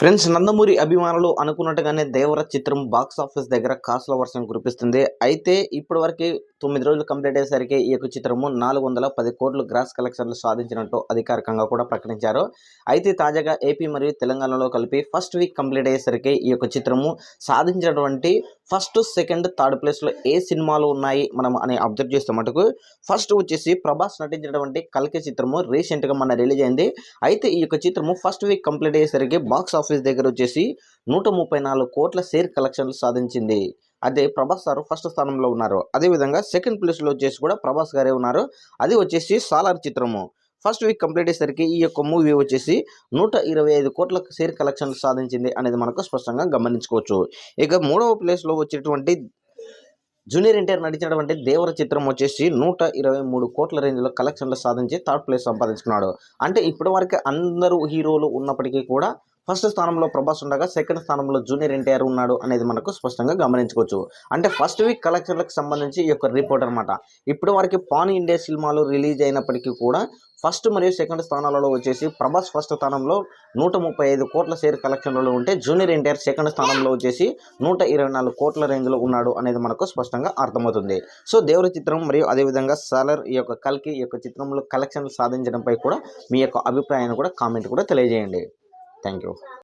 Friends Nandamuri అభిమానులు అనుకున్నట్టుగానే దేవర చిత్రం బాక్స్ ఆఫీస్ దగ్గర కాసుల వర్షం కురిపిస్తుంది. అయితే ఇప్పటివరకు తొమ్మిది రోజులు కంప్లీట్ అయ్యేసరికి ఈ యొక్క చిత్రము నాలుగు వందల పది కోట్లు గ్రాస్ కలెక్షన్లు సాధించినట్టు అధికారికంగా కూడా ప్రకటించారు. అయితే తాజాగా ఏపీ మరియు తెలంగాణలో కలిపి ఫస్ట్ వీక్ కంప్లీట్ అయ్యేసరికి ఈ యొక్క చిత్రము సాధించినటువంటి ఫస్ట్ సెకండ్ థర్డ్ ప్లేస్లో ఏ సినిమాలు ఉన్నాయి మనం అని అబ్జర్వ్ చేస్తే మటుకు ఫస్ట్ వచ్చేసి ప్రభాస్ నటించినటువంటి కల్కి చిత్రము రీసెంట్గా మన రిలీజ్ అయింది. అయితే ఈ యొక్క చిత్రము ఫస్ట్ వీక్ కంప్లీట్ అయ్యేసరికి బాక్స్ ఆఫీస్ ఆఫీస్ దగ్గర వచ్చేసి నూట ముప్పై నాలుగు కోట్ల షేర్ కలెక్షన్లు సాధించింది. అదే ప్రభాస్ గారు ఫస్ట్ స్థానంలో ఉన్నారు. అదేవిధంగా సెకండ్ ప్లేస్లో వచ్చేసి కూడా ప్రభాస్ గారే ఉన్నారు. అది వచ్చేసి సాలార్ చిత్రము. ఫస్ట్ వీక్ కంప్లీట్ అయ్యేసరికి ఈ యొక్క మూవీ వచ్చేసి నూట ఇరవై ఐదు కోట్ల షేర్ కలెక్షన్లు సాధించింది అనేది మనకు స్పష్టంగా గమనించుకోవచ్చు. ఇక మూడవ ప్లేస్లో వచ్చేటువంటి జూనియర్ ఎన్టీఆర్ నటించినటువంటి దేవర చిత్రం వచ్చేసి నూట ఇరవై మూడు కోట్ల రేంజ్లో కలెక్షన్లు సాధించి థర్డ్ ప్లేస్ సంపాదించుకున్నాడు. అంటే ఇప్పటి వరకు అందరూ హీరోలు ఉన్నప్పటికీ కూడా ఫస్ట్ స్థానంలో ప్రభాస్ ఉండగా సెకండ్ స్థానంలో జూనియర్ ఎన్టీఆర్ ఉన్నాడు అనేది మనకు స్పష్టంగా గమనించుకోవచ్చు. అంటే ఫస్ట్ వీక్ కలెక్షన్లకు సంబంధించి ఈ యొక్క రిపోర్ట్ అనమాట ఇప్పటి వరకు పాన్ ఇండియా సినిమాలు రిలీజ్ అయినప్పటికీ కూడా ఫస్ట్ మరియు సెకండ్ స్థానాలలో వచ్చేసి ప్రభాస్ ఫస్ట్ స్థానంలో నూట ముప్పై ఐదు కోట్ల షేర్ కలెక్షన్లలో ఉంటే జూనియర్ ఎన్టీఆర్ సెకండ్ స్థానంలో వచ్చేసి నూట ఇరవై నాలుగు కోట్ల రేంజ్లో ఉన్నాడు అనేది మనకు స్పష్టంగా అర్థమవుతుంది. సో దేవుడి చిత్రం మరియు అదేవిధంగా సాలర్ ఈ యొక్క కల్కి ఈ యొక్క చిత్రంలో కలెక్షన్లు సాధించడంపై కూడా మీ యొక్క అభిప్రాయాన్ని కూడా కామెంట్ కూడా తెలియజేయండి. thank you.